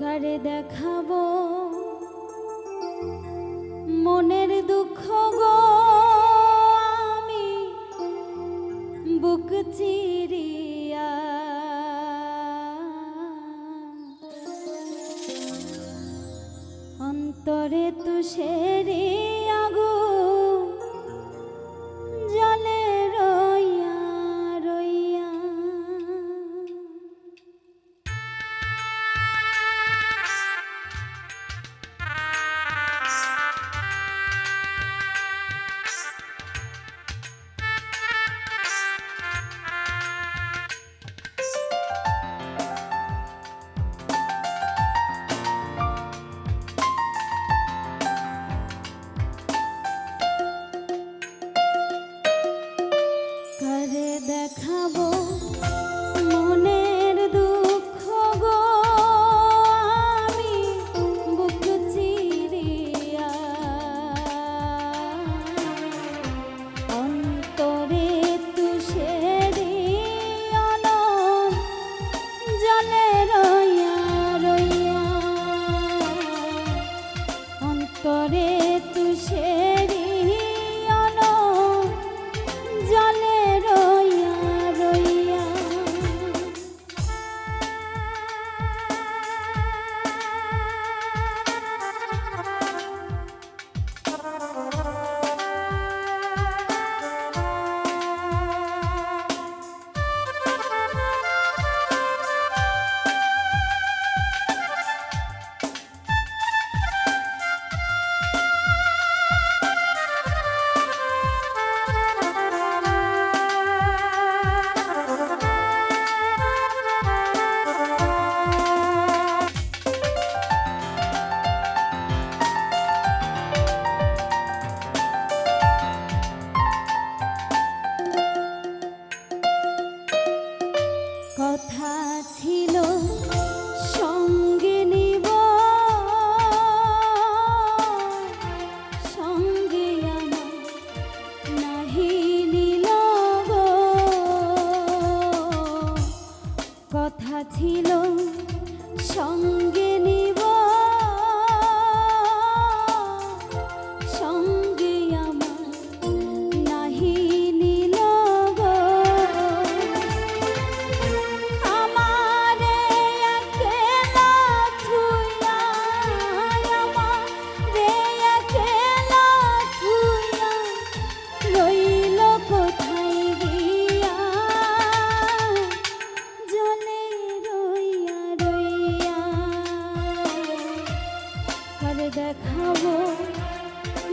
কারে দেখাবো। মনের দুঃখ গো আমি বুক চিরিয়া। অন্তরে তুষেরিয়া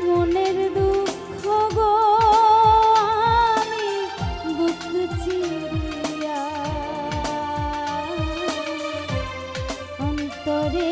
মনের দুঃখ গো আমি অন্তরে